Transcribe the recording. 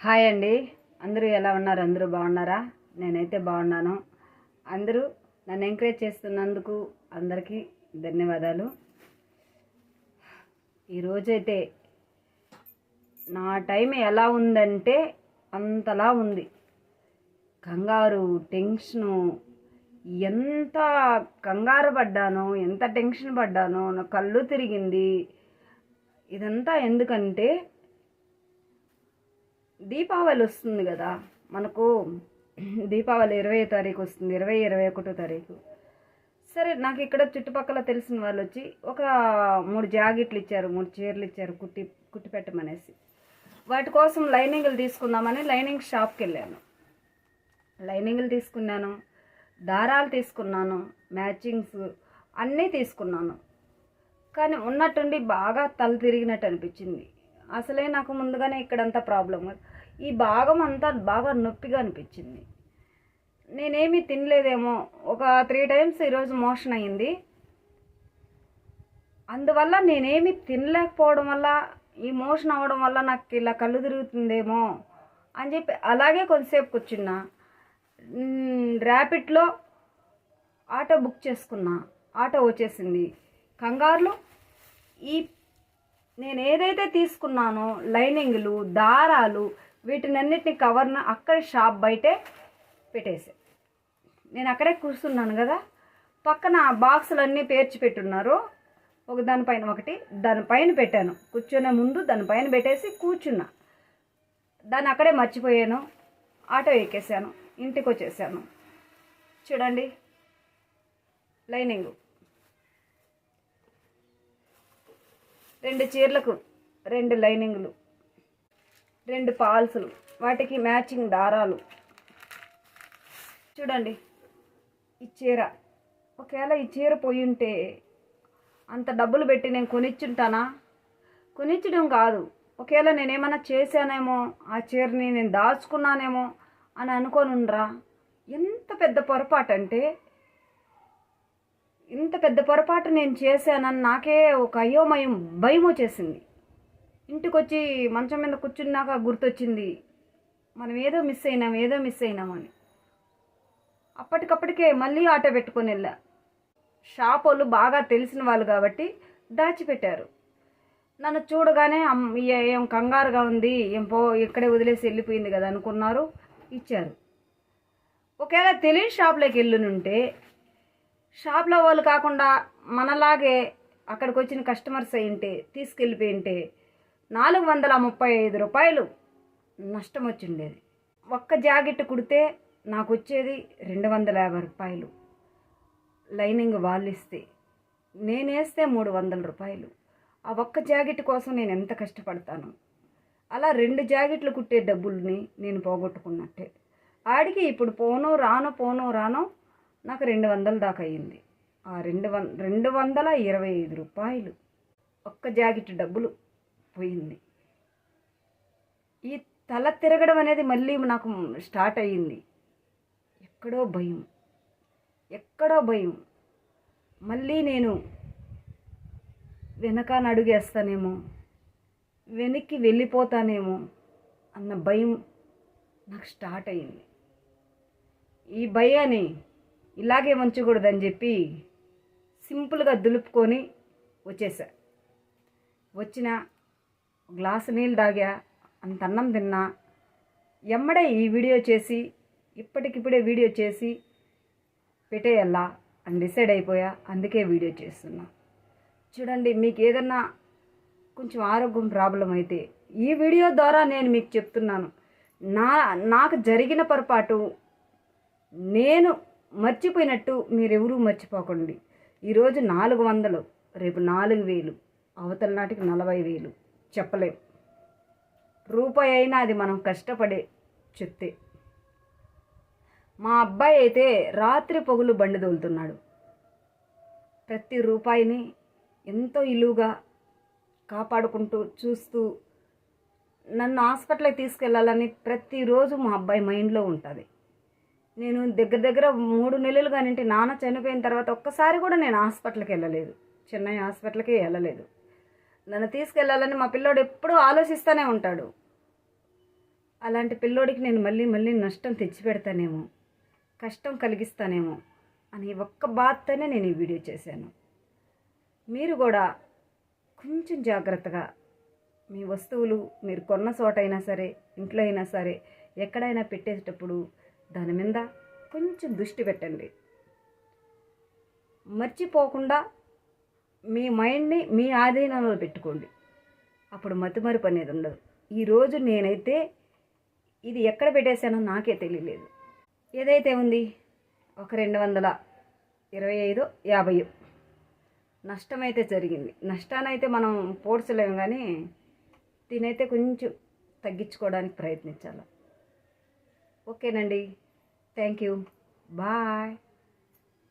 Hi అండి. అందరూ ఎలా ఉన్నారు? అందరూ బాగున్నారా? నేనైతే బాగున్నాను. అందరూ నన్ను ఎంకరేజ్ చేస్తున్నందుకు అందరికీ ధన్యవాదాలు. ఈరోజైతే నా టైం ఎలా ఉందంటే అంతలా ఉంది. కంగారు టెన్షను ఎంత కంగారు పడ్డానో ఎంత టెన్షన్ పడ్డానో నా కళ్ళు తిరిగింది. ఇదంతా ఎందుకంటే దీపావళి వస్తుంది కదా. మనకు దీపావళి ఇరవై తారీఖు వస్తుంది. ఇరవై ఇరవై ఒకటో తారీఖు. సరే నాకు ఇక్కడ చుట్టుపక్కల తెలిసిన వాళ్ళు వచ్చి ఒక మూడు జాకెట్లు ఇచ్చారు మూడు చీరలు ఇచ్చారు కుట్టి కుట్టి పెట్టమనేసి. వాటి కోసం లైనింగ్లు తీసుకుందామని లైనింగ్ షాప్కి వెళ్ళాను. లైనింగ్లు తీసుకున్నాను దారాలు తీసుకున్నాను మ్యాచింగ్స్ అన్నీ తీసుకున్నాను. కానీ ఉన్నట్టుండి బాగా తల తిరిగినట్టు అనిపించింది. అసలే నాకు ముందుగానే ఇక్కడంతా ప్రాబ్లం ఈ భాగం అంతా బాగా నొప్పిగా అనిపించింది. నేనేమీ తినలేదేమో. ఒక త్రీ టైమ్స్ ఈరోజు మోషన్ అయింది అందువల్ల నేనేమి తినలేకపోవడం వల్ల ఈ మోషన్ అవ్వడం వల్ల నాకు ఇలా కళ్ళు తిరుగుతుందేమో అని చెప్పి అలాగే కొంతసేపు కూర్చున్నా. ర్యాపిడ్లో ఆటో బుక్ చేసుకున్నా. ఆటో వచ్చేసింది. కంగారులో ఈ నేను ఏదైతే తీసుకున్నానో లైనింగ్లు దారాలు వీటినన్నిటిని కవర్న అక్కడ షాప్ బయటే పెట్టేసా. నేను అక్కడే కూర్చున్నాను కదా పక్కన బాక్సులన్నీ పేర్చి పెట్టున్నారు. ఒక దానిపైన ఒకటి దానిపైన పెట్టాను. కూర్చునే ముందు దానిపైన పెట్టేసి కూర్చున్నా. దాన్ని అక్కడే మర్చిపోయాను ఆటో ఎక్కేసాను ఇంటికి వచ్చేసాను. చూడండి లైనింగు. రెండు చీరలకు రెండు లైనింగ్లు రెండు పాల్స్లు వాటికి మ్యాచింగ్ దారాలు. చూడండి ఈ చీర. ఒకవేళ ఈ చీర పోయి ఉంటే అంత డబ్బులు పెట్టి నేను కొనిచ్చుంటానా? కొనిచ్చడం కాదు. ఒకవేళ నేనేమన్నా చేశానేమో ఆ చీరని నేను దాచుకున్నానేమో అని అనుకోనుండ్రా. ఎంత పెద్ద పొరపాటు అంటే ఇంత పెద్ద పొరపాటు నేను చేశానని నాకే ఒక అయోమయం భయం వచ్చేసింది. ఇంటికి వచ్చి మంచం మీద కూర్చున్నాక గుర్తొచ్చింది మనం ఏదో మిస్ అయినాం ఏదో మిస్ అయినామని అప్పటికప్పటికే మళ్ళీ ఆటో పెట్టుకొని వెళ్ళా. షాప్ వాళ్ళు బాగా తెలిసిన వాళ్ళు కాబట్టి దాచిపెట్టారు. నన్ను చూడగానే ఏం కంగారుగా ఉంది ఏం పో ఇక్కడే వదిలేసి వెళ్ళిపోయింది కదా అనుకున్నారు ఇచ్చారు. ఒకవేళ తెలియని షాప్లోకి వెళ్ళునుంటే షాప్లో వాళ్ళు కాకుండా మనలాగే అక్కడికి వచ్చిన కస్టమర్స్ అయింటే తీసుకెళ్ళిపోయింటే నాలుగు వందల ముప్పై ఐదు రూపాయలు నష్టం వచ్చిండేది ఒక్క జాకెట్ కుడితే నాకు వచ్చేది రెండు వందల యాభై రూపాయలు. లైనింగ్ వాళ్ళు ఇస్తే నేనేస్తే మూడు వందల రూపాయలు. ఆ ఒక్క జాకెట్ కోసం నేను ఎంత కష్టపడతాను? అలా రెండు జాకెట్లు కుట్టే డబ్బుల్ని నేను పోగొట్టుకున్నట్టే. ఆడికి ఇప్పుడు పోను రాను పోను రాను నాకు రెండు వందల దాకా అయ్యింది. ఆ రెండు వం రెండు వందల ఇరవై ఐదు రూపాయలు ఒక్క జాకెట్ డబ్బులు పోయింది. ఈ తల తిరగడం అనేది మళ్ళీ నాకు స్టార్ట్ అయ్యింది. ఎక్కడో భయం. ఎక్కడో భయం. మళ్ళీ నేను వెనకాన అడుగేస్తానేమో వెనక్కి వెళ్ళిపోతానేమో అన్న భయం నాకు స్టార్ట్ అయింది ఈ భయాన్ని ఇలాగే ఉంచకూడదని చెప్పి సింపుల్గా దులుపుకొని వచ్చేసా. వచ్చిన గ్లాసు నీళ్ళు తాగా అంత అన్నం తిన్నా ఎమ్మడే ఈ వీడియో చేసి ఇప్పటికిప్పుడే వీడియో చేసి పెట్టేయల్లా అని డిసైడ్ అయిపోయా. అందుకే వీడియో చేస్తున్నా. చూడండి మీకు ఏదన్నా కొంచెం ఆరోగ్యం ప్రాబ్లం అయితే ఈ వీడియో ద్వారా నేను మీకు చెప్తున్నాను. నా నాకు జరిగిన పొరపాటు నేను మర్చిపోయినట్టు మీరెవరూ మర్చిపోకండి. ఈరోజు నాలుగు వందలు రేపు నాలుగు వేలు అవతల నాటికి నలభై వేలు. చెప్పలేం. రూపాయి అయినా అది మనం కష్టపడే చెప్తే మా అబ్బాయి అయితే రాత్రి పొగులు బండి తోలుతున్నాడు. ప్రతి రూపాయిని ఎంతో ఇలువుగా కాపాడుకుంటూ చూస్తూ నన్ను హాస్పిటల్కి తీసుకెళ్ళాలని ప్రతిరోజు మా అబ్బాయి మైండ్లో ఉంటుంది. నేను దగ్గర దగ్గర మూడు నెలలు కానింటి నాన్న చనిపోయిన తర్వాత ఒక్కసారి కూడా నేను హాస్పిటల్కి వెళ్ళలేదు. చెన్నై హాస్పిటల్కి వెళ్ళలేదు. నన్ను తీసుకెళ్ళాలని మా పిల్లోడు ఎప్పుడూ ఆలోచిస్తూనే ఉంటాడు. అలాంటి పిల్లోడికి నేను మళ్ళీ మళ్ళీ నష్టం తెచ్చిపెడతానేమో కష్టం కలిగిస్తానేమో అని ఒక్క బాధతోనే నేను ఈ వీడియో చేశాను. మీరు కూడా కొంచెం జాగ్రత్తగా మీ వస్తువులు మీరు కొన్న చోట అయినా సరే ఇంట్లో అయినా సరే ఎక్కడైనా పెట్టేటప్పుడు దాని మీద కొంచెం దృష్టి పెట్టండి. మర్చిపోకుండా మీ మైండ్ని మీ ఆధీనంలో పెట్టుకోండి. అప్పుడు మతిమరుపు అనేది ఉండదు. ఈరోజు నేనైతే ఇది ఎక్కడ పెట్టేశానో నాకే తెలియలేదు. ఏదైతే ఉంది? ఒక రెండు వందల ఇరవై ఐదు యాభై నష్టమైతే జరిగింది. నష్టానైతే మనం పోడ్చలేము కానీ దీనైతే కొంచెం తగ్గించుకోవడానికి ప్రయత్నించాలి. ఓకేనండి. Thank you. బాయ్.